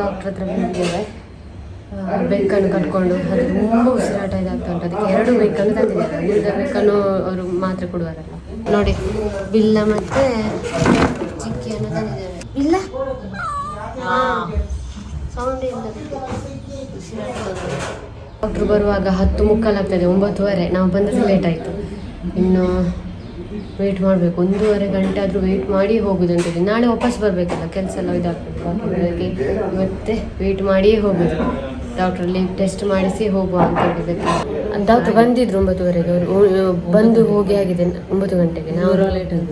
Doctor ಹತ್ರ ಬಂದಿದ್ದೇವೆ. ಬೆಕ್ಕನ್ನು ಕಟ್ಕೊಂಡು, ಅದು ತುಂಬ ಉಸಿರಾಟ ಇದಾಗ್ತಾ ಉಂಟು. ಅದಕ್ಕೆ ಎರಡು ಬೆಕ್ಕನ್ನು ತಂದಿದ್ದಾರೆ. ಉಳಿದ ಬೆಕ್ಕನ್ನು ಅವರು ಮಾತ್ರೆ ಕೊಡುವಾರಲ್ಲ. ನೋಡಿ, ಬಿಲ್ಲ ಮತ್ತೆ ಚಿಕ್ಕಿಯನ್ನು ತಂದಿದ್ದಾರೆ. ಇಲ್ಲ? ಸೌಂಡ್ ಡಾಕ್ಟ್ರು ಬರುವಾಗ ಹತ್ತು ಮುಕ್ಕಾಲಾಗ್ತದೆ, ಒಂಬತ್ತುವರೆ. ನಾವು ಬಂದದ್ದು ಲೇಟ್ ಆಯಿತು. ಇನ್ನು ವೆಯ್ಟ್ ಮಾಡಬೇಕು. ಒಂದೂವರೆ ಗಂಟೆ ಆದರೂ ವೆಯ್ಟ್ ಮಾಡಿ ಹೋಗೋದಂತೇಳಿ. ನಾಳೆ ವಾಪಸ್ ಬರಬೇಕಲ್ಲ, ಕೆಲಸ ಎಲ್ಲ ಇದಾಗಬೇಕು ಹಾಗಾಗಿ ಇವತ್ತೇ ವೆಯ್ಟ್ ಮಾಡಿಯೇ ಹೋಗೋದು ಡಾಕ್ಟ್ರಲ್ಲಿ ಟೆಸ್ಟ್ ಮಾಡಿಸಿ ಹೋಗುವ ಅಂತ ಹೇಳಿದ್ದಕ್ಕೆ. ಡಾಕ್ಟ್ರ್ ಬಂದಿದ್ರು ಒಂಬತ್ತುವರೆಗೆ. ಅವರು, ಬಂದು ಹೋಗಿ ಆಗಿದೆ ಒಂಬತ್ತು ಗಂಟೆಗೆ. ನಾವು ಲೇಟ್ ಅಂತ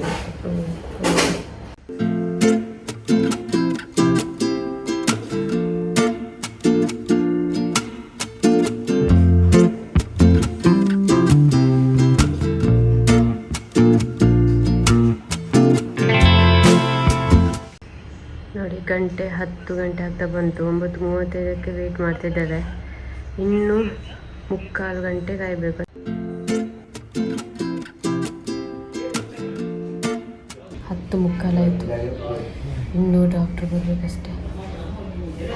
ಗಂಟೆ ಹತ್ತು ಗಂಟೆ ಆಗ್ತಾ ಬಂತು. ಒಂಬತ್ತು ಮೂವತ್ತೈದಕ್ಕೆ ವೆಯ್ಟ್ ಮಾಡ್ತಿದ್ದೇವೆ ಇನ್ನು ಮುಕ್ಕಾಲು ಗಂಟೆ ಕಾಯಬೇಕು. ಹತ್ತು ಮುಕ್ಕಾಲಾಯಿತು ಇನ್ನೂ ಡಾಕ್ಟ್ರ್ ಬರಬೇಕಷ್ಟೆ.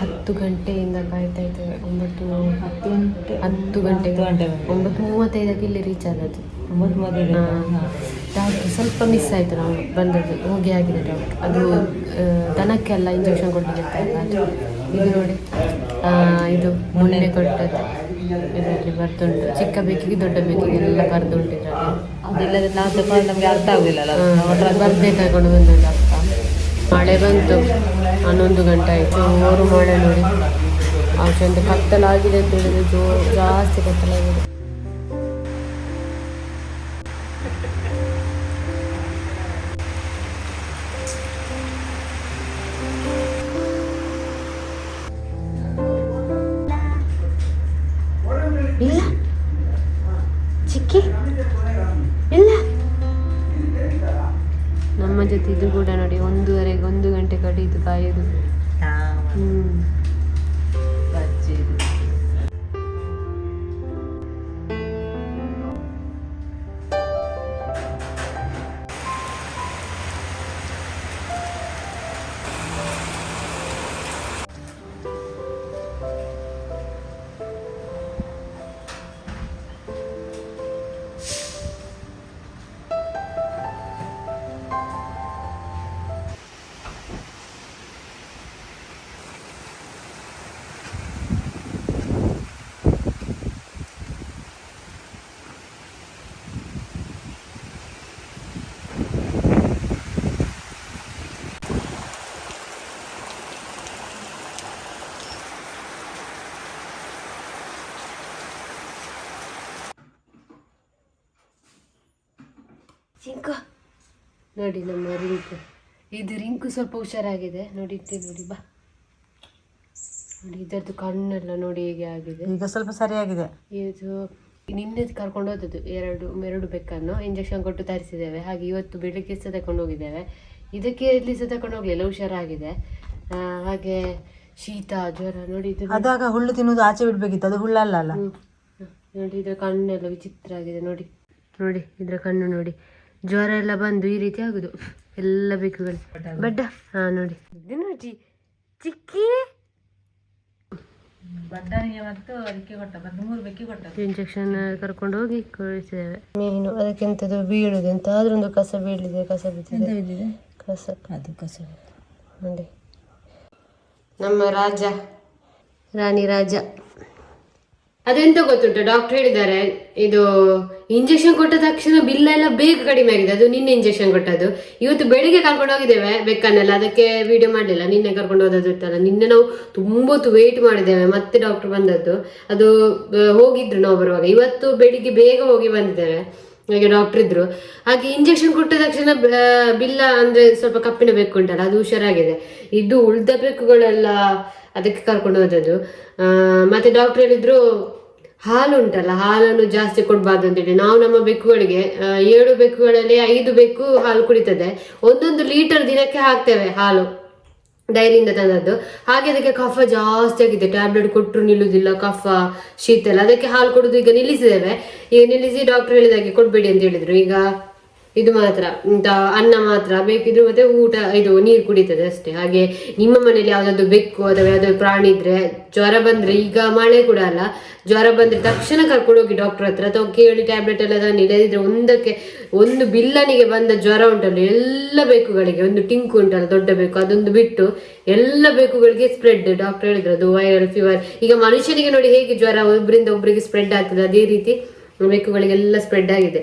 ಹತ್ತು ಗಂಟೆಯಿಂದ ಕಾಯ್ತಾ ಇದ್ದೇವೆ. ಒಂಬತ್ತು ಹತ್ತು ಗಂಟೆ ಹತ್ತು ಗಂಟೆ ಒಂಬತ್ತು ಮೂವತ್ತೈದಕ್ಕೆ ಇಲ್ಲಿ ರೀಚ್ ಆದದ್ದು. ಒಂಬತ್ತು ಮೂವತ್ತೈದು ಡಾಕ್ಟ್ರ್ ಸ್ವಲ್ಪ ಮಿಸ್ ಆಯಿತು ನಾವು ಬಂದದ್ದು. ಹೋಗಿ ಆಗಿದೆ ಡಾಕ್ಟ್ರ್ ಅದು ದನಕ್ಕೆಲ್ಲ ಇಂಜೆಕ್ಷನ್ ಕೊಡಲಿಕ್ಕೆ ಇದು ನೋಡಿ. ಇದು ಮೊನ್ನೆ ಕೊಟ್ಟದ್ದು. ಇದರಲ್ಲಿ ಬರ್ತುಂಟು ಚಿಕ್ಕ ಬೇಕಿಗೆ ದೊಡ್ಡ ಬೇಕಿಗೆ ಎಲ್ಲ ಬರೆದುಂಟು ಇದರಲ್ಲಿ ಅದಿಲ್ಲದೆ ನಾವು ತಗೊಂಡು ನಮಗೆ ಅರ್ಥ ಬರಬೇಕಾಕೊಂಡು ಮಳೆ ಬಂತು. ಹನ್ನೊಂದು ಗಂಟೆ ಆಯಿತು. ಮೂರು ಮಳೆ ನೋಡಿ. ಅವಶ್ಯ ಕತ್ತಲಾಗಿದೆ ಅಂತ ಹೇಳಿದ್ರೆ ಜೋ ಜಾಸ್ತಿ ಕತ್ತಲಾಗಿದೆ. ಜೊತೆ ಇದು ಕೂಡ ನೋಡಿ ಒಂದೂವರೆಗೆ ಒಂದು ಗಂಟೆ ಕಡಿದು ಕಾಯೋದು. ಹ್ಮ್. ಚಿಂಕು ನೋಡಿ ನಮ್ಮ ರಿಂಕು. ಇದು ರಿಂಕು ಸ್ವಲ್ಪ ಹುಷಾರಾಗಿದೆ. ನೋಡಿ ನೋಡಿ ಬಾ. ನೋಡಿ ಇದರದ್ದು ಕಣ್ಣೆಲ್ಲ ನೋಡಿ ಹೇಗೆ ಆಗಿದೆ. ಈಗ ಸ್ವಲ್ಪ ಸರಿಯಾಗಿದೆ. ಇದು ನಿನ್ನೆ ಕರ್ಕೊಂಡು ಹೋದದ್ದು. ಎರಡು ಎರಡು ಬೆಕ್ಕನ್ನು ಇಂಜೆಕ್ಷನ್ ಕೊಟ್ಟು ತರಿಸಿದ್ದೇವೆ. ಹಾಗೆ ಇವತ್ತು ಬೆಳಿಗ್ಗೆ ಸಹ ತಗೊಂಡು ಹೋಗಿದ್ದೇವೆ. ಇದಕ್ಕೆ ಇಲ್ಲಿ ಸಹ ತಗೊಂಡು ಹೋಗ್ಲಿಲ್ಲ. ಹುಷಾರಾಗಿದೆ. ಹಾಗೆ ಶೀತ ಜ್ವರ ನೋಡಿ ಇದು ಅದಾಗ ಹುಲ್ಲು ತಿನ್ನೋದು ಆಚೆ ಬಿಡ್ಬೇಕಿತ್ತು. ಅದು ಹುಲ್ಲಲ್ಲ ಅಲ್ಲ? ನೋಡಿ ಇದರ ಕಣ್ಣೆಲ್ಲ ವಿಚಿತ್ರ ಆಗಿದೆ. ನೋಡಿ ನೋಡಿ ಇದರ ಕಣ್ಣು ನೋಡಿ. ಜ್ವರ ಎಲ್ಲ ಬಂದು ಈ ರೀತಿ ಆಗುದು. ಎಲ್ಲ ಬೆಕ್ಕುಗಳು. ಬಡ್ಡ ಹಾ ನೋಡಿ. ಇದು ನೋಡಿ ಚಿಕ್ಕಿ. ಬಡ್ಡನಿಗೆ ಮತ್ತು ಅದಕ್ಕೆ ಕೊಟ್ಟ ಮತ್ತು ಮೂರು ಬೆಕ್ಕಿ ಕೊಟ್ಟ ಇಂಜೆಕ್ಷನ್ ಕರ್ಕೊಂಡು ಹೋಗಿ ಕಳಿಸಿದ್ದೇವೆ ಮೀನು ಅದಕ್ಕೆಂತದ್ದು ಬೀಳುದು ಎಂತ? ಆದ್ರೊಂದು ಕಸ ಬೀಳಿದೆ ಕಸ ಬಿದ್ದಿದೆ. ಕಸ. ಅದು ಕಸ ನೋಡಿ. ನಮ್ಮ ರಾಜ ರಾಣಿ ರಾಜ. ಅದೆಂತ ಗೊತ್ತುಂಟು ಡಾಕ್ಟರ್ ಹೇಳಿದ್ದಾರೆ, ಇದು ಇಂಜೆಕ್ಷನ್ ಕೊಟ್ಟ ತಕ್ಷಣ ಬಿಲ್ ಎಲ್ಲ ಬೇಗ ಕಡಿಮೆ ಆಗಿದೆ, ಅದು ನಿನ್ನೆ ಇಂಜೆಕ್ಷನ್ ಕೊಟ್ಟದ್ದು. ಇವತ್ತು ಬೆಳಿಗ್ಗೆ ಕರ್ಕೊಂಡು ಹೋಗಿದ್ದೇವೆ ಬೆಕ್ಕನ್ನೆಲ್ಲ, ಅದಕ್ಕೆ ವಿಡಿಯೋ ಮಾಡಲಿಲ್ಲ, ನಿನ್ನೆ ಕರ್ಕೊಂಡು ಹೋದದ್ದು ಇತ್ತಲ್ಲ. ನಿನ್ನೆ ನಾವು ತುಂಬ ವೇಟ್ ಮಾಡಿದ್ದೇವೆ, ಮತ್ತೆ ಡಾಕ್ಟರ್ ಬಂದದ್ದು. ಅದು ಹೋಗಿದ್ರು ನಾವು ಬರುವಾಗ. ಇವತ್ತು ಬೆಳಿಗ್ಗೆ ಬೇಗ ಹೋಗಿ ಬಂದಿದ್ದೇವೆ, ಹಾಗೆ ಡಾಕ್ಟರ್ ಇದ್ರು. ಹಾಗೆ ಇಂಜೆಕ್ಷನ್ ಕೊಟ್ಟ ತಕ್ಷಣ ಬಿಲ್ಲ ಅಂದ್ರೆ ಸ್ವಲ್ಪ ಕಪ್ಪಿನ ಬೆಕ್ಕು ಉಂಟಲ್ಲ, ಅದು ಹುಷಾರಾಗಿದೆ. ಇದು ಉಳ್ದ ಬೆಕ್ಕುಗಳೆಲ್ಲ ಅದಕ್ಕೆ ಕರ್ಕೊಂಡು ಹೋದದ್ದು. ಮತ್ತೆ ಡಾಕ್ಟರ್ ಹೇಳಿದ್ರು ಹಾಲು ಉಂಟಲ್ಲ ಹಾಲನ್ನು ಜಾಸ್ತಿ ಕೊಡಬಾರ್ದು ಅಂತೇಳಿ ನಾವು ನಮ್ಮ ಬೆಕ್ಕುಗಳಿಗೆ ಏಳು ಬೆಕ್ಕುಗಳಲ್ಲಿ ಐದು ಬೆಕ್ಕು ಹಾಲು ಕುಡಿತದೆ. ಒಂದೊಂದು ಲೀಟರ್ ದಿನಕ್ಕೆ ಹಾಕ್ತೇವೆ ಹಾಲು ಡೈರಿಯಿಂದ ತಂದದ್ದು. ಹಾಗೆ ಅದಕ್ಕೆ ಕಫ ಜಾಸ್ತಿ ಆಗಿದೆ. ಟ್ಯಾಬ್ಲೆಟ್ ಕೊಟ್ಟರು ನಿಲ್ಲುವುದಿಲ್ಲ ಕಫ, ಶೀತ ಎಲ್ಲ. ಅದಕ್ಕೆ ಹಾಲು ಕೊಡೋದು ಈಗ ನಿಲ್ಲಿಸಿದ್ದೇವೆ. ಈಗ ನಿಲ್ಲಿಸಿ ಡಾಕ್ಟರ್ ಹೇಳಿದಾಗೆ ಕೊಡಬೇಡಿ ಅಂತ ಹೇಳಿದರು. ಈಗ ಇದು ಮಾತ್ರ ಅನ್ನ ಮಾತ್ರ ಬೇಕಿದ್ರೆ ಮತ್ತೆ ಊಟ, ಇದು ನೀರು ಕುಡಿತದೆ ಅಷ್ಟೇ. ಹಾಗೆ ನಿಮ್ಮ ಮನೇಲಿ ಯಾವ್ದಾದ್ರು ಬೆಕ್ಕು ಅಥವಾ ಯಾವ್ದಾದ್ರು ಪ್ರಾಣಿ ಇದ್ರೆ ಜ್ವರ ಬಂದ್ರೆ ಈಗ ಮಳೆ ಕೂಡ ಅಲ್ಲ, ಜ್ವರ ಬಂದ್ರೆ ತಕ್ಷಣ ಕರ್ಕೊಂಡು ಹೋಗಿ ಡಾಕ್ಟರ್ ಹತ್ರ ಅಥವಾ ಕೇಳಿ ಟ್ಯಾಬ್ಲೆಟ್ ಎಲ್ಲ ತಾನು ಇಲ್ಲದಿದ್ರೆ ಒಂದಕ್ಕೆ, ಒಂದು ಬಿಲ್ಲನಿಗೆ ಬಂದ ಜ್ವರ ಉಂಟಲ್ಲ, ಎಲ್ಲ ಬೇಕುಗಳಿಗೆ ಒಂದು ಟಿಂಕು ಉಂಟಲ್ಲ ದೊಡ್ಡ ಬೇಕು ಅದೊಂದು ಬಿಟ್ಟು ಎಲ್ಲ ಬೇಕುಗಳಿಗೆ ಸ್ಪ್ರೆಡ್ ಡಾಕ್ಟರ್ ಹೇಳಿದ್ರು ಅದು ವೈರಲ್ ಫೀವರ್ ಈಗ ಮನುಷ್ಯನಿಗೆ ನೋಡಿ ಹೇಗೆ ಜ್ವರ ಒಬ್ಬರಿಂದ ಒಬ್ಬರಿಗೆ ಸ್ಪ್ರೆಡ್ ಆಗ್ತದೆ, ಅದೇ ರೀತಿ ಬೇಕುಗಳಿಗೆಲ್ಲ ಸ್ಪ್ರೆಡ್ ಆಗಿದೆ.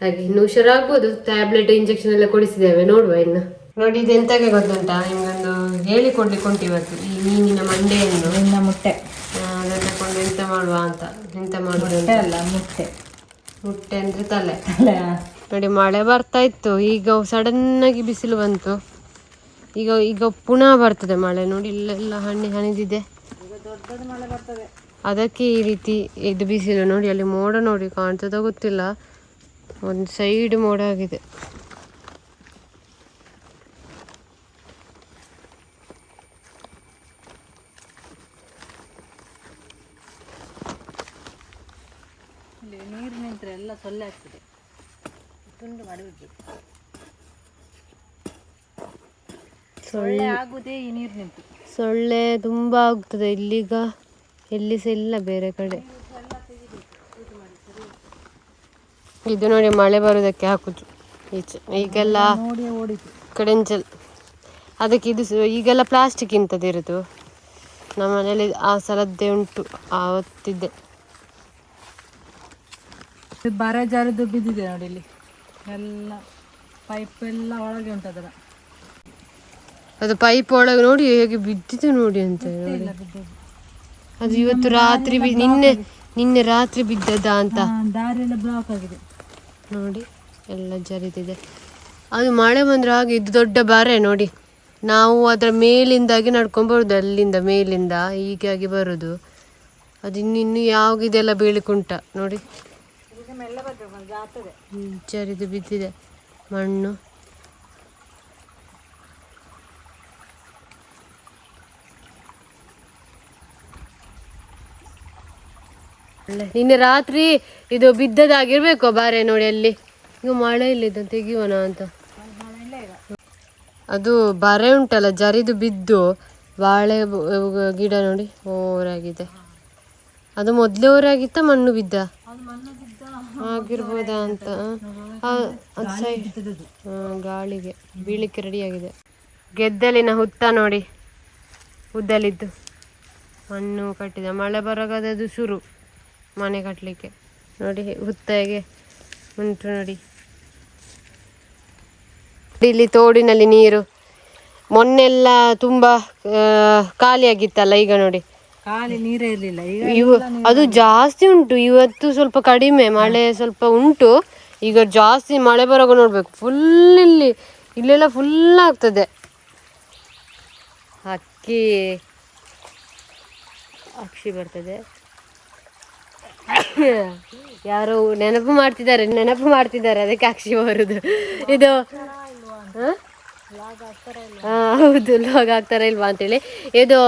ಹಾಗೆ ಇನ್ನು ಹುಷಾರಾಗ್ಬೋದು. ಟ್ಯಾಬ್ಲೆಟ್ ಇಂಜೆಕ್ಷನ್ ಎಲ್ಲ ಕೊಡಿಸಿದ್ದೇವೆ ನೋಡುವ ಇನ್ನು. ನೋಡಿ ಇದು ಎಂತಾಗೆ ಗೊತ್ತುಂಟಾ? ನಿಮ್ಗೊಂದು ಹೇಳಿಕೊಡ್ಲಿಕ್ಕೆ ಉಂಟು ಇವತ್ತು ಈ ಮೀನಿನ ಮಂಡೆಯನ್ನು. ಇನ್ನ ಮುಟ್ಟೆ. ಅದನ್ನು ತಕೊಂಡು ಎಂತ ಮಾಡುವ ಅಂತ ಎಂತ ಮಾಡುದು ಅಂತ. ಅಲ್ಲ ಮುಟ್ಟೆ. ಮುಟ್ಟೆ ಅಂದ್ರೆ ತಲೆ. ಅಲ್ಲ ನೋಡಿ ಮಳೆ ಬರ್ತಾ ಇತ್ತು ಈಗ ಸಡನ್ ಆಗಿ ಬಿಸಿಲು ಬಂತು. ಈಗ ಈಗ ಪುನಃ ಬರ್ತದೆ ಮಳೆ ನೋಡಿ ಇಲ್ಲೆಲ್ಲ ಹಣ್ಣಿ ಹಣಿದಿದೆ. ದೊಡ್ಡದು ಮಳೆ ಬರ್ತದೆ ಅದಕ್ಕೆ ಈ ರೀತಿ ಇದು ಬಿಸಿಲು ನೋಡಿ ಅಲ್ಲಿ ಮೋಡ ನೋಡಿ ಕಾಣ್ತದ ಗೊತ್ತಿಲ್ಲ. ಒಂದು ಸೈಡ್ ಮೋಡ ಆಗಿದೆ. ನೀರು ನಿಂತರೆ ಎಲ್ಲ ಸೊಳ್ಳೆ ಆಗ್ತದೆ. ತುಂಡು ಮಾಡಿಬಿಡ್ಬೇಕು. ಸೊಳ್ಳೆ ಆಗುದೇ ಈ ನೀರು ನಿಂತು. ಸೊಳ್ಳೆ ತುಂಬಾ ಆಗ್ತದೆ ಇಲ್ಲಿಗ. ಎಲ್ಲಿ ಸಹ ಇಲ್ಲ ಬೇರೆ ಕಡೆ. ಇದು ನೋಡಿ ಮಳೆ ಬರೋದಕ್ಕೆ ಹಾಕುದು. ಈಚೆ ಈಗೆಲ್ಲ ಕಡೆಂಚಲ್ ಅದಕ್ಕೆ ಇದು ಈಗೆಲ್ಲ ಪ್ಲಾಸ್ಟಿಕ್ ಇಂಥದ್ದು ಇರೋದು. ನಮ್ಮ ಮನೇಲಿ ಆ ಸಲದ್ದೇ ಉಂಟು ಆವತ್ತಿದ್ದೆ. ಬರ ಜಾರದ್ದು ಬಿದ್ದಿದೆ ನೋಡಿ ಇಲ್ಲಿ. ಎಲ್ಲ ಪೈಪ್ ಎಲ್ಲ ಒಳಗೆ ಉಂಟು ಅದರ. ಅದು ಪೈಪ್ ಒಳಗೆ ನೋಡಿ ಹೇಗೆ ಬಿದ್ದಿದೆ ನೋಡಿ ಅಂತ ನೋಡಿ ಅದು ಇವತ್ತು ರಾತ್ರಿ ನಿನ್ನೆ ನಿನ್ನೆ ರಾತ್ರಿ ಬಿದ್ದದ ಅಂತ. ದಾರಿ ಎಲ್ಲ ಬ್ಲಾಕ್ ಆಗಿದೆ. ನೋಡಿ ಎಲ್ಲ ಜರಿದಿದೆ. ಅದು ಮಳೆ ಬಂದರೆ ಹಾಗೆ ಇದು ದೊಡ್ಡ ಬಾರೆ ನೋಡಿ. ನಾವು ಅದರ ಮೇಲಿಂದಾಗಿ ನಡ್ಕೊಂಡ್ ಬರುದು ಅಲ್ಲಿಂದ ಮೇಲಿಂದ ಹೀಗಾಗಿ ಬರೋದು. ಅದು ಇನ್ನು ಇನ್ನು ಯಾವಾಗಿದೆಲ್ಲ ಬೀಳಿಕುಂಟ ನೋಡಿ. ಜರಿದು ಬಿದ್ದಿದೆ ಮಣ್ಣು. ನಿನ್ನೆ ರಾತ್ರಿ ಇದು ಬಿದ್ದದಾಗಿರ್ಬೇಕು ಬಾರೆ ನೋಡಿ ಅಲ್ಲಿ. ಈಗ ಮಳೆ ಇಲ್ಲಿದ್ದ ತೆಗಿಯೋಣ ಅಂತ. ಅದು ಬರೆ ಉಂಟಲ್ಲ, ಜರಿದು ಬಿದ್ದು ಬಾಳೆ ಗಿಡ ನೋಡಿ ಓರಾಗಿದೆ. ಅದು ಮೊದ್ಲೇ ಓರಾಗಿತ್ತ, ಮಣ್ಣು ಬಿದ್ದ? ಆಗಿರ್ಬೋದಾ ಅಂತ. ಗಾಳಿಗೆ ಬೀಳಿಕ್ಕೆ ರೆಡಿ ಆಗಿದೆ. ಗೆದ್ದಲಿನ ಹುತ್ತ ನೋಡಿ, ಉದ್ದಲಿದ್ದು. ಮಣ್ಣು ಕಟ್ಟಿದ. ಮಳೆ ಬರುವಾಗ ಅದು ಶುರು ಮನೆ ಕಟ್ಟಲಿಕ್ಕೆ ನೋಡಿ ಹುತ್ತಾಗೆ ಉಂಟು ನೋಡಿ. ಇಲ್ಲಿ ತೋಡಿನಲ್ಲಿ ನೀರು. ಮೊನ್ನೆಲ್ಲ ತುಂಬಾ ಖಾಲಿಯಾಗಿತ್ತಲ್ಲ ಈಗ ನೋಡಿ. ಖಾಲಿ ನೀರೇ ಇರಲಿಲ್ಲ. ಈಗ ಇವ ಅದು ಜಾಸ್ತಿ ಉಂಟು. ಇವತ್ತು ಸ್ವಲ್ಪ ಕಡಿಮೆ ಮಳೆ ಸ್ವಲ್ಪ ಉಂಟು. ಈಗ ಜಾಸ್ತಿ ಮಳೆ ಬರೋವಾಗ ನೋಡ್ಬೇಕು. ಫುಲ್ ಇಲ್ಲಿ ಇಲ್ಲೆಲ್ಲ ಫುಲ್ ಆಗ್ತದೆ. ಅಕ್ಕಿ ಅಕ್ಷಿ ಬರ್ತದೆ. ಯಾರೋ ನೆನಪು ಮಾಡ್ತಿದ್ದಾರೆ ನೆನಪು ಮಾಡ್ತಿದ್ದಾರೆ ಅದಕ್ಕೆ ಅಕ್ಷಿ ಬರುದು ಇದು, ಹ? ಹೌದು ಲಾಗ್ ಆಗ್ತಾರ ಇಲ್ವಾ ಅಂತೇಳಿ ಇದು,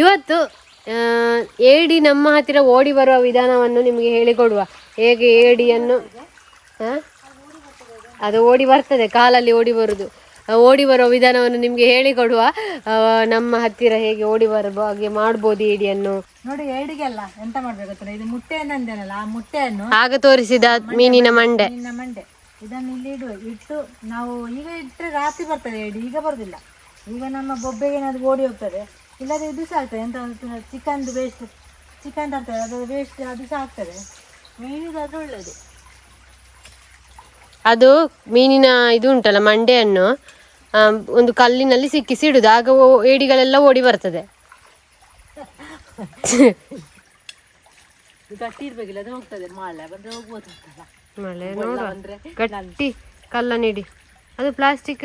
ಇವತ್ತು ಏಡಿ ನಮ್ಮ ಹತ್ತಿರ ಓಡಿ ಬರುವ ವಿಧಾನವನ್ನು ನಿಮಗೆ ಹೇಳಿಕೊಡುವ ಹೇಗೆ ಏಡಿಯನ್ನು, ಹ? ಅದು ಓಡಿ ಬರ್ತದೆ, ಕಾಲಲ್ಲಿ ಓಡಿ ಬರುದು ಓಡಿ ಬರುವ ವಿಧಾನವನ್ನು ನಿಮಗೆ ಹೇಳಿಕೊಡುವ ನಮ್ಮ ಹತ್ತಿರ ಹೇಗೆ ಓಡಿ ಬರಬೋ ಹಾಗೆ ಮಾಡ್ಬೋದು ಏಡಿಯನ್ನು ನೋಡಿ ಏಡಿಗೆಲ್ಲ ಎಂತ ಮಾಡ್ಬೇಕು ಗೊತ್ತಾ? ಇದು ಮುಟ್ಟೆಯನ್ನು ಅಂದೇನಲ್ಲ ಆ ಮುಟ್ಟೆಯನ್ನು ಆಗ ತೋರಿಸಿದ ಮೀನಿನ ಮಂಡೆ. ಮಂಡೆ. ಇದನ್ನು ಇಲ್ಲಿ ಇಡು ಇಟ್ಟು ನಾವು ಈಗ ಇಟ್ಟರೆ ರಾತ್ರಿ ಬರ್ತದೆ ಏಡಿ ಈಗ ಬರುದಿಲ್ಲ. ಈಗ ನಮ್ಮ ಬೊಬ್ಬೆಗೆ ಏನಾದ್ರು ಓಡಿ ಹೋಗ್ತದೆ ಇಲ್ಲದೆ ಇದು ಸಹ ಆಗ್ತದೆ. ಎಂತ ಚಿಕನ್ದು ವೇಸ್ಟ್ ಚಿಕನ್ ತರ್ತದೆ ಅದು ವೇಸ್ಟ್ ಅದು ಸಹ ಆಗ್ತದೆ. ಮೀನಿಗಾದ್ರೆ ಒಳ್ಳೆಯದು ಅದು ಮೀನಿನ ಇದು ಉಂಟಲ್ಲ ಮಂಡೆಯನ್ನು. ಒಂದು ಕಲ್ಲಿನಲ್ಲಿ ಸಿಕ್ಕಿಸಿ ಇಡುದು. ಆಗ ಏಡಿಗಳೆಲ್ಲ ಓಡಿ ಬರ್ತದೆ. ಗಟ್ಟಿ ಇರ್ಬೇಕಿಲ್ಲ ಅದು ಹೋಗ್ತದೆ. ಮಳೆ ಬಂದ್ರೆ ಹೋಗ್ಬೋದು. ಮಳೆ ನೋಡುವ ಗಟ್ಟಿ ಕಲ್ಲ ನೀಡಿ ಅದು ಪ್ಲಾಸ್ಟಿಕ್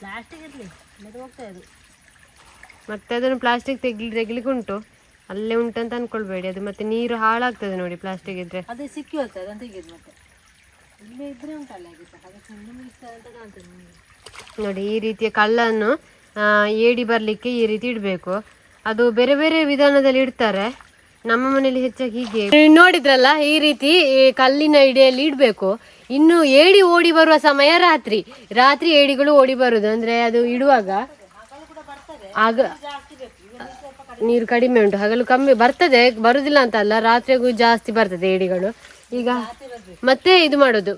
ಪ್ಲಾಸ್ಟಿಕ್ ಇರಲಿ. ಅದು ಹೋಗ್ತದೆ ಅದು. ಮತ್ತೆ ಅದನ್ನು ಪ್ಲಾಸ್ಟಿಕ್ ತೆಗಿ ತೆಗಿಲಿಕ್ಕೆ ಉಂಟು. ಅಲ್ಲೇ ಅಂತ ಅನ್ಕೊಳ್ಬೇಡಿ. ಅದು ಮತ್ತೆ ನೀರು ಹಾಳಾಗ್ತದೆ ನೋಡಿ ಪ್ಲಾಸ್ಟಿಕ್ ಇದ್ರೆ. ಅದು ಸಿಕ್ಕಿ ಹೋಗ್ತದೆ ಅಂತ ಇದ್ರೆ ಉಂಟಲ್ಲ ಸುಮ್ಮನೆ ಅಂತ ಕಾಣ್ತದೆ ನೋಡಿ ಈ ರೀತಿಯ ಕಲ್ಲನ್ನು ಆ, ಏಡಿ ಬರಲಿಕ್ಕೆ ಈ ರೀತಿ ಇಡಬೇಕು. ಅದು ಬೇರೆ ಬೇರೆ ವಿಧಾನದಲ್ಲಿ ಇಡ್ತಾರೆ. ನಮ್ಮ ಮನೆಯಲ್ಲಿ ಹೆಚ್ಚಾಗಿ ಹೀಗೆ. ನೋಡಿದ್ರಲ್ಲ ಈ ರೀತಿ ಕಲ್ಲಿನ ಇಡೆಯಲ್ಲಿ ಇಡಬೇಕು. ಇನ್ನು ಏಡಿ ಓಡಿ ಬರುವ ಸಮಯ ರಾತ್ರಿ. ರಾತ್ರಿ ಏಡಿಗಳು ಓಡಿ ಬರುದು. ಅಂದ್ರೆ ಅದು ಇಡುವಾಗ ಆಗ ನೀರು ಕಡಿಮೆ ಉಂಟು. ಹಗಲು ಕಮ್ಮಿ ಬರ್ತದೆ. ಬರುದಿಲ್ಲ ಅಂತ ಅಲ್ಲ ರಾತ್ರಿಗೂ ಜಾಸ್ತಿ ಬರ್ತದೆ ಏಡಿಗಳು. ಈಗ ಮತ್ತೆ ಇದು ಮಾಡೋದು.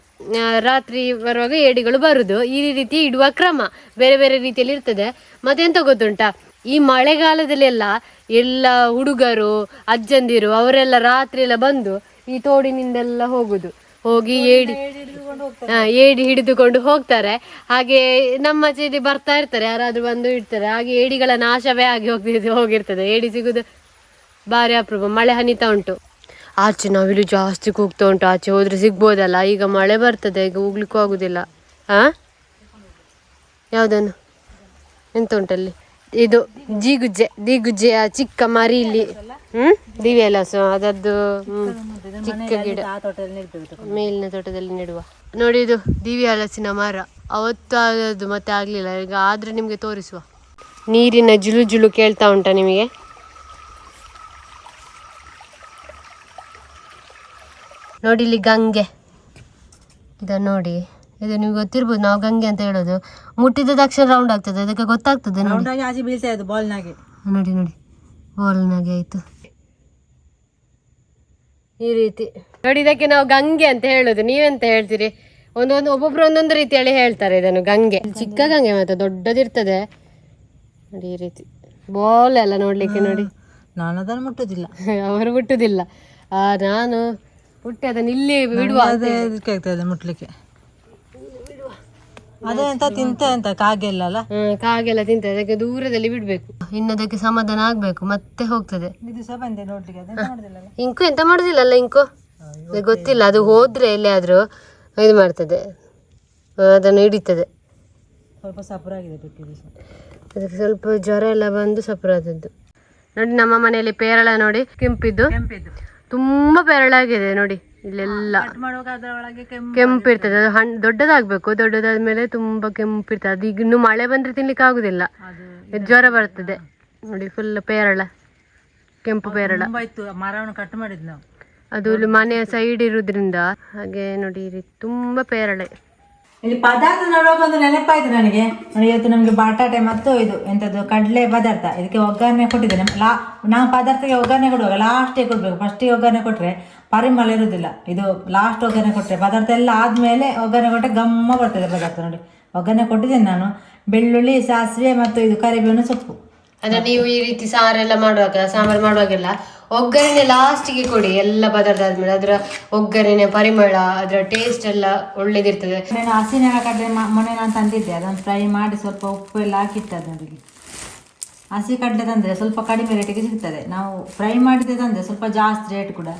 ರಾತ್ರಿ ಬರುವಾಗ ಏಡಿಗಳು ಬರುದು. ಈ ರೀತಿ ಇಡುವ ಕ್ರಮ ಬೇರೆ ಬೇರೆ ರೀತಿಯಲ್ಲಿ ಇರ್ತದೆ. ಮತ್ತೆ ಎಂತ ಗೊತ್ತುಂಟಾ? ಈ ಮಳೆಗಾಲದಲ್ಲಿ ಎಲ್ಲ ಎಲ್ಲ ಹುಡುಗರು ಅಜ್ಜಂದಿರು ಅವರೆಲ್ಲ ರಾತ್ರಿ ಎಲ್ಲ ಬಂದು ಈ ತೋಡಿನಿಂದೆಲ್ಲ ಹೋಗುದು. ಹೋಗಿ ಏಡಿ ಏಡಿ ಹಿಡಿದುಕೊಂಡು ಹೋಗ್ತಾರೆ. ಹಾಗೆ ನಮ್ಮ ಚೇದಿ ಬರ್ತಾ ಇರ್ತಾರೆ. ಯಾರಾದ್ರೂ ಬಂದು ಇಡ್ತಾರೆ. ಹಾಗೆ ಏಡಿಗಳ ನಾಶವೇ ಆಗಿ ಹೋಗಿ ಹೋಗಿರ್ತದೆ. ಏಡಿ ಸಿಗುದು ಭಾರಿ ಅಪ್ರೂಪ. ಮಳೆ ಹನಿತಾ ಉಂಟು. ಆಚೆ ನಾವಿಲ್ಲಿ ಜಾಸ್ತಿ ಕೂಗ್ತಾ ಉಂಟು, ಆಚೆ ಹೋದರೆ ಸಿಗ್ಬೋದಲ್ಲ? ಈಗ ಮಳೆ ಬರ್ತದೆ, ಈಗ ಹೋಗ್ಲಿಕ್ಕೂ ಆಗುದಿಲ್ಲ. ಹಾಂ ಯಾವುದನ್ನು? ಎಂತ ಉಂಟಲ್ಲಿ? ಇದು ಜಿಗುಜ್ಜೆ ದಿಗುಜ್ಜೆಯ ಚಿಕ್ಕ ಮರಿ ಇಲ್ಲಿ. ಹ್ಮ್? ದಿವ್ಯಲಸು, ಅದದ್ದು ಚಿಕ್ಕ ಗಿಡ. ಆ ಮೇಲಿನ ತೋಟದಲ್ಲಿ ನೆಡುವ. ನೋಡಿ ಇದು ದಿವ್ಯ ಹಲಸಿನ ಮರ. ಅವತ್ತು ಆದದ್ದು ಮತ್ತೆ ಆಗಲಿಲ್ಲ, ಈಗ ಆದ್ರೆ ನಿಮಗೆ ತೋರಿಸುವ. ನೀರಿನ ಜುಳು ಜುಳು ಕೇಳ್ತಾ ಉಂಟಾ ನಿಮಗೆ? ನೋಡಿ ಇಲ್ಲಿ ಗಂಗೆ. ಇದನ್ನು ನೋಡಿ. ಇದು ನಿಮ್ಗೆ ಗೊತ್ತಿರ್ಬೋದು ನಾವು ಗಂಗೆ ಅಂತ ಹೇಳೋದು. ಮುಟ್ಟಿದ ತಕ್ಷಣ ರೌಂಡ್ ಆಗ್ತದೆ ಅದಕ್ಕೆ ಗೊತ್ತಾಗ್ತದೆ ನೋಡಿ. ನೋಡಿ ನೋಡಿ. ಬಾಲ್ನಾಗೆ ಆಯ್ತು. ಈ ರೀತಿ. ನೋಡಿ ಇದಕ್ಕೆ ನಾವು ಗಂಗೆ ಅಂತ ಹೇಳೋದು. ನೀವೆಂತ ಹೇಳ್ತೀರಿ? ಒಂದೊಂದು ಒಬ್ಬೊಬ್ರು ಒಂದೊಂದು ರೀತಿಯಲ್ಲಿ ಹೇಳ್ತಾರೆ ಇದನ್ನು ಗಂಗೆ. ಚಿಕ್ಕ ಗಂಗೆ ಮತ್ತೆ ದೊಡ್ಡದಿರ್ತದೆ. ನೋಡಿ ಈ ರೀತಿ. ಬಾಲ್ ಎಲ್ಲ ನೋಡ್ಲಿಕ್ಕೆ ನೋಡಿ. ನಾನು ಅದನ್ನು ಮುಟ್ಟುದಿಲ್ಲ. ಅವರು ಮುಟ್ಟುದಿಲ್ಲ. ಆ ನಾನು ಹುಟ್ಟಿ ಅದನ್ನ ಇಲ್ಲಿ ಬಿಡುವ ಅದೇ ಇದಕ್ಕೆ ಆಗ್ತದೆ ಮುಟ್ಲಿಕ್ಕೆ. ಅದೇ ಎಂತ ತಿಂತ ಎಂತ ಕಾಗೆಲ್ಲ ಅಲ್ಲ? ಕಾಗೆಲ್ಲ ತಿಂತದೆ ಅದಕ್ಕೆ ದೂರದಲ್ಲಿ ಬಿಡ್ಬೇಕು. ಇನ್ನದಕ್ಕೆ ಸಮಾಧಾನ ಆಗ್ಬೇಕು ಮತ್ತೆ ಹೋಗ್ತದೆ. ಇದು ಸಹ ಬಂದೆ ನೋಡ್ಲಿಕ್ಕೆ ಮಾಡುದಿಲ್ಲ ಇಂಕು ಎಂತ ಮಾಡುದಿಲ್ಲಲ್ಲ ಇಂಕು? ಅದು ಗೊತ್ತಿಲ್ಲ ಅದು ಹೋದ್ರೆ ಎಲ್ಲಿಯಾದ್ರೂ ಇದು ಮಾಡ್ತದೆ ಅದನ್ನು ಹಿಡಿತದೆ. ಸ್ವಲ್ಪ ಸಪುರ ಆಗಿದೆ ಅದಕ್ಕೆ ಸ್ವಲ್ಪ ಜ್ವರ ಎಲ್ಲ ಬಂದು ಸಪರಾದದ್ದು ನೋಡಿ ನಮ್ಮ ಮನೆಯಲ್ಲಿ ಪೇರಳ ನೋಡಿ ಕೆಂಪಿದ್ದು. ಕೆಂಪಿದ್ದು. ತುಂಬಾ ಬೆರಳಾಗಿದೆ ನೋಡಿ ಇಲ್ಲೆಲ್ಲ. ಕೆಂಪು ಇರ್ತದೆ. ಅದು ಹಣ್ಣು ದೊಡ್ಡದಾಗ್ಬೇಕು. ದೊಡ್ಡದಾದ್ಮೇಲೆ ತುಂಬಾ ಕೆಂಪಿರ್ತದೆ ಅದು ಈಗ ಇನ್ನು ಮಳೆ ಬಂದ್ರೆ ತಿನ್ಲಿಕ್ಕೆ ಆಗುದಿಲ್ಲ. ಜ್ವರ ಬರ್ತದೆ. ನೋಡಿ ಫುಲ್ ಪೇರಳ. ಕೆಂಪು ಪೇರಳ. ಮರವನ್ನು ಕಟ್ ಮಾಡಿದ್ ನಾವು ಅದು ಇಲ್ಲಿ ಮನೆಯ ಸೈಡ್ ಇರುವುದ್ರಿಂದ ಹಾಗೆ ನೋಡಿ ತುಂಬಾ ಪೇರಳೆ. ಇಲ್ಲಿ ಪದಾರ್ಥ ನೋಡುವಾಗ ಒಂದು ನೆನಪಾಯ್ತು ನನಗೆ. ನೋಡಿ ಇವತ್ತು ನಮಗೆ ಬಟಾಟೆ ಮತ್ತು ಇದು ಎಂಥದ್ದು ಕಡಲೆ ಪದಾರ್ಥ. ಇದಕ್ಕೆ ಒಗ್ಗರಣೆ ಕೊಟ್ಟಿದ್ದೇನೆ ಲಾ, ನಾವು ಪದಾರ್ಥಕ್ಕೆ ಒಗ್ಗರಣೆ ಕೊಡುವಾಗ ಲಾಸ್ಟಿಗೆ ಕೊಡಬೇಕು. ಫಸ್ಟಿಗೆ ಒಗ್ಗರಣೆ ಕೊಟ್ಟರೆ ಪರಿಮಳ ಇರುವುದಿಲ್ಲ ಇದು ಲಾಸ್ಟ್ ಒಗ್ಗರಣೆ ಕೊಟ್ಟರೆ ಪದಾರ್ಥ ಎಲ್ಲ ಆದಮೇಲೆ ಒಗ್ಗರಣೆ ಕೊಟ್ಟರೆ ಗಮ್ಮ ಬರ್ತದೆ ಪದಾರ್ಥ ನೋಡಿ. ಒಗ್ಗರಣೆ ಕೊಟ್ಟಿದ್ದೇನೆ ನಾನು. ಬೆಳ್ಳುಳ್ಳಿ, ಸಾಸಿವೆ ಮತ್ತು ಇದು ಕರಿಬೇವಿನ ಸೊಪ್ಪು. ಅಂದ್ರೆ ನೀವು ಈ ರೀತಿ ಸಾರೆಲ್ಲ ಮಾಡುವಾಗ, ಸಾಂಬಾರು ಮಾಡುವಾಗೆಲ್ಲ ಒಗ್ಗರಣೆ ಲಾಸ್ಟಿಗೆ ಕೊಡಿ ಎಲ್ಲ ಪದಾರ್ಥ ಆದ್ಮೇಲೆ ಅದರ ಒಗ್ಗರಣೆ ಪರಿಮಳ ಅದರ ಟೇಸ್ಟ್ ಎಲ್ಲ ಒಳ್ಳೇದಿರ್ತದೆ. ನಾನು ಹಸಿನೆಲ್ಲ ಕಡಲೆ ಮೊನ್ನೆ ನಾನು ತಂದಿದ್ದೆ ಅದನ್ನು ಫ್ರೈ ಮಾಡಿ ಸ್ವಲ್ಪ ಉಪ್ಪು ಎಲ್ಲ ಹಾಕಿಟ್ಟೆ ಅದರಲ್ಲಿ. ಹಸಿ ಕಡಲೆ ತಂದರೆ ಸ್ವಲ್ಪ ಕಡಿಮೆ ರೇಟಿಗೆ ಸಿಗ್ತದೆ. ನಾವು ಫ್ರೈ ಮಾಡಿದ್ದೆ ತಂದರೆ ಸ್ವಲ್ಪ ಜಾಸ್ತಿ ರೇಟ್ ಕೂಡ.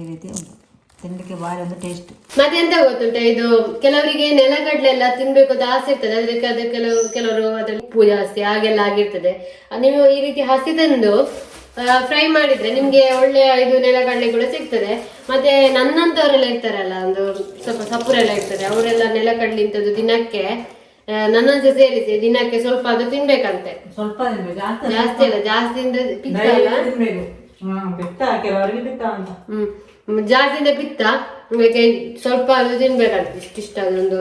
ಈ ರೀತಿ ಉಂಟು. ತಿನ್ನಲಿಕ್ಕೆ ಭಾರಿ ಒಂದು ಟೇಸ್ಟ್ ಮತ್ತೆ ಎಂತ ಗೊತ್ತುಂಟ ಇದು? ಕೆಲವರಿಗೆ ನೆಲಗಡಲೆ ಎಲ್ಲ ತಿನ್ಬೇಕು ಅಂತ ಆಸೆ ಇರ್ತದೆ. ಅದಕ್ಕೆ ಅದು ಕೆಲವು ಕೆಲವರು ಅದ್ರಲ್ಲಿ ಉಪ್ಪು ಜಾಸ್ತಿ ಹಾಗೆಲ್ಲ ಆಗಿರ್ತದೆ. ನೀವು ಈ ರೀತಿ ಹಸಿ ತಂದು ಫ್ರೈ ಮಾಡಿದ್ರೆ ನಿಮ್ಗೆ ಒಳ್ಳೆಯ ಇದು ನೆಲಗಡಲೆ ಕೂಡ ಸಿಗ್ತದೆ. ಮತ್ತೆ ನನ್ನಂತವರೆಲ್ಲ ಇರ್ತಾರಲ್ಲ ಒಂದು ಸ್ವಲ್ಪ ಸಪ್ಪುರೆಲ್ಲ ಇರ್ತಾರೆ. ಅವರೆಲ್ಲ ನೆಲಗಡಲೆ ಇಂಥದ್ದು ದಿನಕ್ಕೆ ನನ್ನಂತೆ ಸೇರಿಸಿ ದಿನಕ್ಕೆ ಸ್ವಲ್ಪ ಅದು ತಿನ್ಬೇಕಂತೆ. ಸ್ವಲ್ಪ ಜಾಸ್ತಿ ಜಾಸ್ತಿ ಅಲ್ಲ ಜಾಸ್ತಿ ಹ್ಮ್ ಜಾಸ್ತಿಯಿಂದ ಪಿತ್ತ ಸ್ವಲ್ಪ ಅದು ತಿನ್ಬೇಕಂತೆ ಇಷ್ಟಿಷ್ಟ ಅದೊಂದು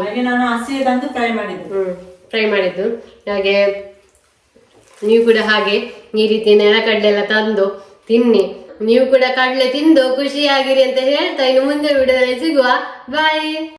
ಫ್ರೈ ಮಾಡಿದ್ದು. ಹ್ಮ್ ಫ್ರೈ ಮಾಡಿದ್ದು. ಹಾಗೆ ನೀವು ಕೂಡ ಹಾಗೆ. ಈ ರೀತಿ ನೆಲಕಡ್ಡೆ ಎಲ್ಲ ತಂದು ತಿನ್ನಿ. ನೀವು ಕೂಡ ಕಡಲೆ ತಿಂದು ಖುಷಿಯಾಗಿರಿ ಅಂತ ಹೇಳ್ತಾ ಇನ್ನು ಮುಂದೆ ವಿಡಿಯೋದಲ್ಲಿ ಸಿಗುವ. ಬಾಯ್